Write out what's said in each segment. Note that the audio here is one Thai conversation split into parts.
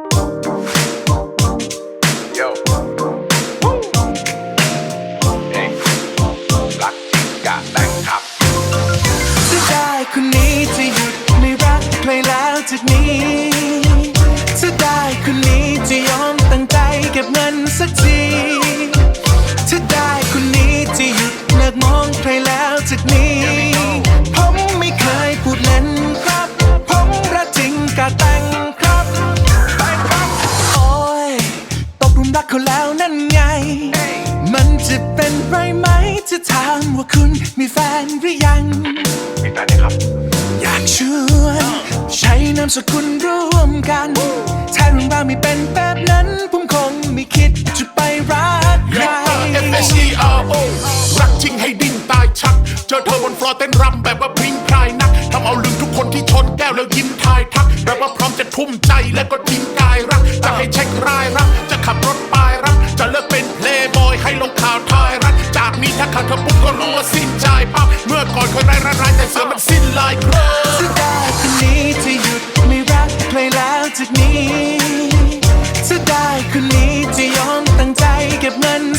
ครับจะได้คนนี้จะหยุดไม่รักใครแล้วจากนี้จะได้คนนี้จะยอมตั้งใจเก็บเงินสักที เขาแล้วนั่นไง มันจะเป็นไรไหมจะถามว่าคุณมีแฟนหรือยัง มีแฟนไหมครับ อยากชวนใช้นามสกุลร่วมกัน ถ้าเรื่องราวไม่เป็นแบบนั้น ผมคงไม่คิดจะไปรักใคร F S E R O รักจริงให้ดิ้นตายชัก เจอเธอบนฟลอร์เต้นรำแบบว่าพริ้งพรายนักทำเอาลืมทุกคนที่ชนแก้วแล้วยิ้มทายทักแบบว่าพร้อมจะทุ่มใจแล้วก็ทิ้งกายรักจะให้เช็ครายรักจะขับรถป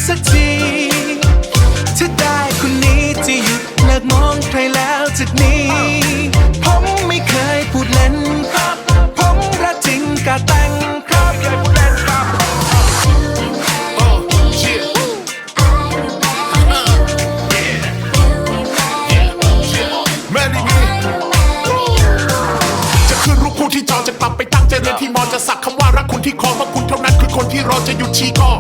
สักทีถ้าได้คนนี้จะหยุดเลิกมองใครแล้วจากนี้ ผมไม่เคยพูดเล่นครับ ผมรักจริงกะแต่งครับ Oh, yeah. Marry me จะขึ้นรูปคู่ที่จอจะกลับไปตั้งใจเรียนที่มอจะสักคำว่ารักคุณที่คอเพราะคุณเท่านั้นคือคนที่รอจะหยุดชี้คอ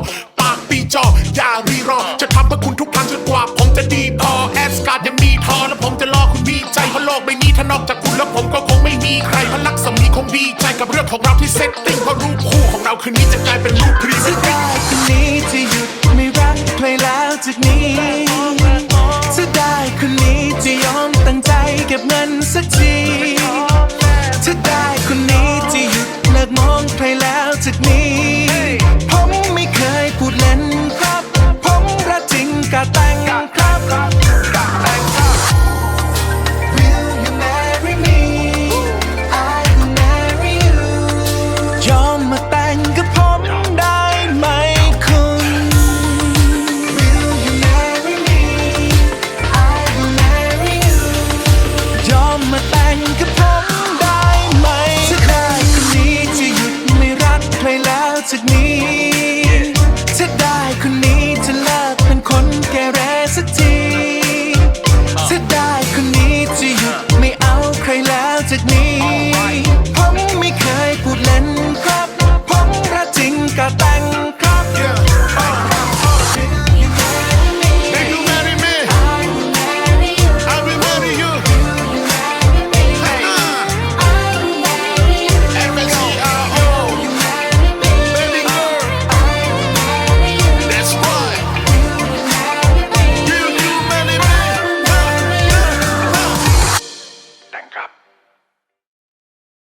ปีจอ อย่ารีรอ จะทำเพื่อคุณทุกครั้งจนกว่า ผมจะดีพอแอสการ์ดยังมีทอและผมจะรอคุณมีใจเพราะโลกใบนี้ถ้านอกจากคุณและผมก็คงไม่มีใครพลักสมีคงดีใจกับเรื่องของเราที่เซตติ้งเพราะรูปคู่ของเราคืนนี้จะกลายเป็นรูปพรีเซนติ้งคนนี้จะหยุดไม่รักใครแล้วจากนี้จะได้คืนนี้จะยอมตั้งใจเก็บเงินสักทีถ้าได้คืนนี้จะหยุดเลิกมองใครแล้วจากนี้